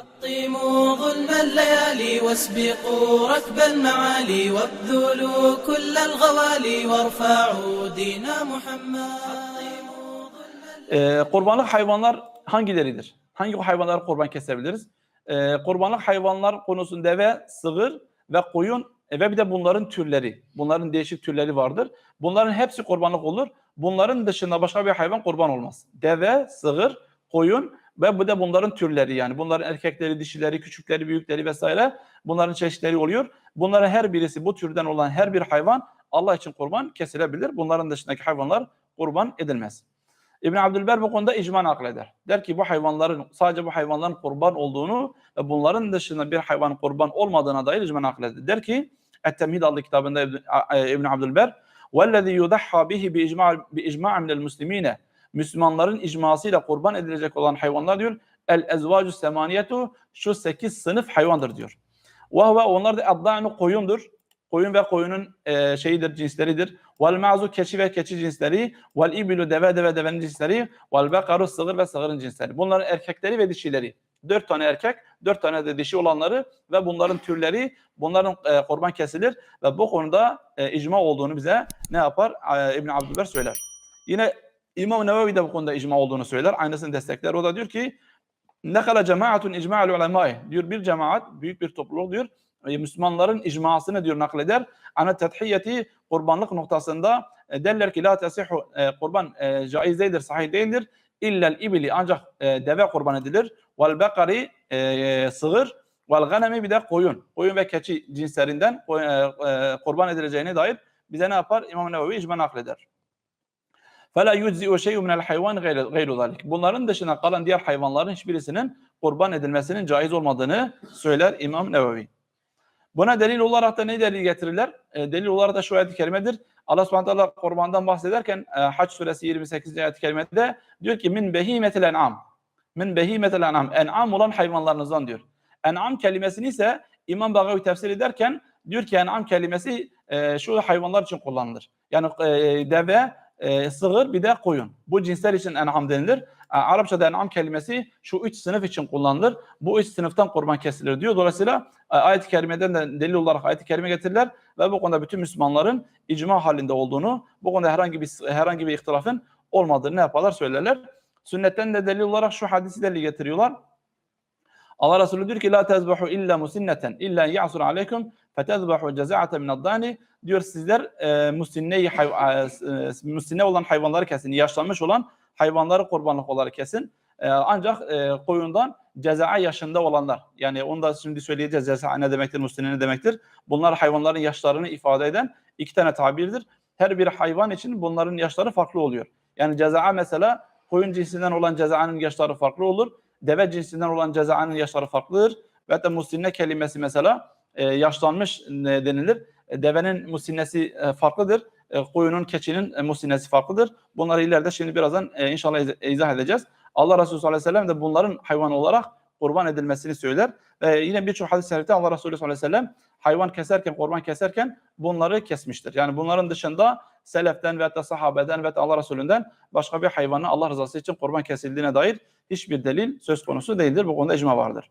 حطموا ظلم الليالي واسبقوا ركب المعالي وابذلوا كل الغوالي وارفعوا دين محمد Ee, kurbanlık hayvanlar hangileridir? Hangi hayvanları kurban kesebiliriz? Ee, kurbanlık hayvanlar konusunda deve, sığır ve koyun e, ve bir de bunların türleri. Bunların değişik türleri vardır. Bunların hepsi kurbanlık olur. Bunların dışında başka bir hayvan kurban olmaz. Deve, sığır, koyun ve bu da bunların türleri yani. Bunların erkekleri, dişileri, küçükleri, büyükleri vesaire bunların çeşitleri oluyor. Bunlara her birisi bu türden olan her bir hayvan Allah için kurban kesilebilir. Bunların dışındaki hayvanlar kurban edilmez. İbn Abdülber bu konuda icma nakleder. Der ki bu hayvanların sadece bu hayvanların kurban olduğunu ve bunların dışında bir hayvan kurban olmadığına dair icma nakleder. Der ki Et-Temhid adlı kitabında e, İbn Abdülber "Vellezî yudahhâ bihi bi icma' bi icma' Müslümanların icmasıyla kurban edilecek olan hayvanlar diyor. El ezvacu semaniyetu şu sekiz sınıf hayvandır diyor. Ve huve onlar da adda'nu koyundur. Koyun ve koyunun e, şeyidir, cinsleridir. Vel ma'zu keçi ve keçi cinsleri. Vel ibilu deve deve devenin cinsleri. Vel bekaru sığır ve sığırın cinsleri. Bunların erkekleri ve dişileri. Dört tane erkek, dört tane de dişi olanları ve bunların türleri, bunların e, kurban kesilir ve bu konuda e, icma olduğunu bize ne yapar? E, İbn Abdülber söyler. Yine İmam Nevevi de bu konuda icma olduğunu söyler. Aynısını destekler. O da diyor ki nekala cemaatun icma'al ulemai diyor bir cemaat, büyük bir topluluk diyor. E, Müslümanların icmasını diyor nakleder. Ana tedhiyeti kurbanlık noktasında e, derler ki la tesihu e, kurban caiz değildir, sahih değildir. İllel ibili ancak deve kurban edilir. Vel bekari sığır. Vel ganemi bir de koyun. Koyun ve keçi cinslerinden kurban edileceğine dair bize ne yapar? İmam Nevevi icma nakleder. فَلَا يُجْزِئُ شَيْءٌ مِنَ الْحَيْوَانِ غَيْرُ غَيْرُ ذَلِكَ Bunların dışına kalan diğer hayvanların hiçbirisinin kurban edilmesinin caiz olmadığını söyler İmam Nevevi. Buna delil olarak da ne delil getirirler? E, delil olarak da şu ayet-i kerimedir. Allah subhanahu teala kurbandan bahsederken e, Haç suresi 28. ayet-i kerimede diyor ki min behimetil en'am. Min behimetil en'am. En'am olan hayvanlarınızdan diyor. En'am kelimesini ise İmam Bagavi tefsir ederken diyor ki en'am kelimesi e, şu hayvanlar için kullanılır. Yani e, deve, e, sığır bir de koyun. Bu cinsler için en'am denilir. E, Arapçada en'am kelimesi şu üç sınıf için kullanılır. Bu üç sınıftan kurban kesilir diyor. Dolayısıyla e, ayet-i kerimeden de delil olarak ayet-i kerime getirirler ve bu konuda bütün Müslümanların icma halinde olduğunu, bu konuda herhangi bir herhangi bir ihtilafın olmadığını ne yaparlar söylerler. Sünnetten de delil olarak şu hadisi delil getiriyorlar. Allah Resulü diyor ki la tezbahu illa musinneten illa ya'sur aleykum fetezbahu ceza'ate min ad-dani diyor sizler e, musinneyi hay- e, musinne olan hayvanları kesin, yaşlanmış olan hayvanları kurbanlık olarak kesin. E, ancak e, koyundan ceza yaşında olanlar yani onu da şimdi söyleyeceğiz ceza ne demektir, musinne ne demektir. Bunlar hayvanların yaşlarını ifade eden iki tane tabirdir. Her bir hayvan için bunların yaşları farklı oluyor. Yani ceza mesela koyun cinsinden olan cezanın yaşları farklı olur. Deve cinsinden olan cezanın yaşları farklıdır. Ve hatta musinne kelimesi mesela e, yaşlanmış ne denilir. E, devenin musinnesi e, farklıdır. E, koyunun, keçinin e, musinnesi farklıdır. Bunları ileride şimdi birazdan e, inşallah iz- izah edeceğiz. Allah Resulü sallallahu aleyhi ve sellem de bunların hayvan olarak kurban edilmesini söyler. Ve yine birçok hadis-i şerifte Allah Resulü sallallahu aleyhi ve sellem hayvan keserken, kurban keserken bunları kesmiştir. Yani bunların dışında seleften ve sahabeden ve Allah Resulü'nden başka bir hayvanı Allah rızası için kurban kesildiğine dair hiçbir delil söz konusu değildir. Bu konuda icma vardır.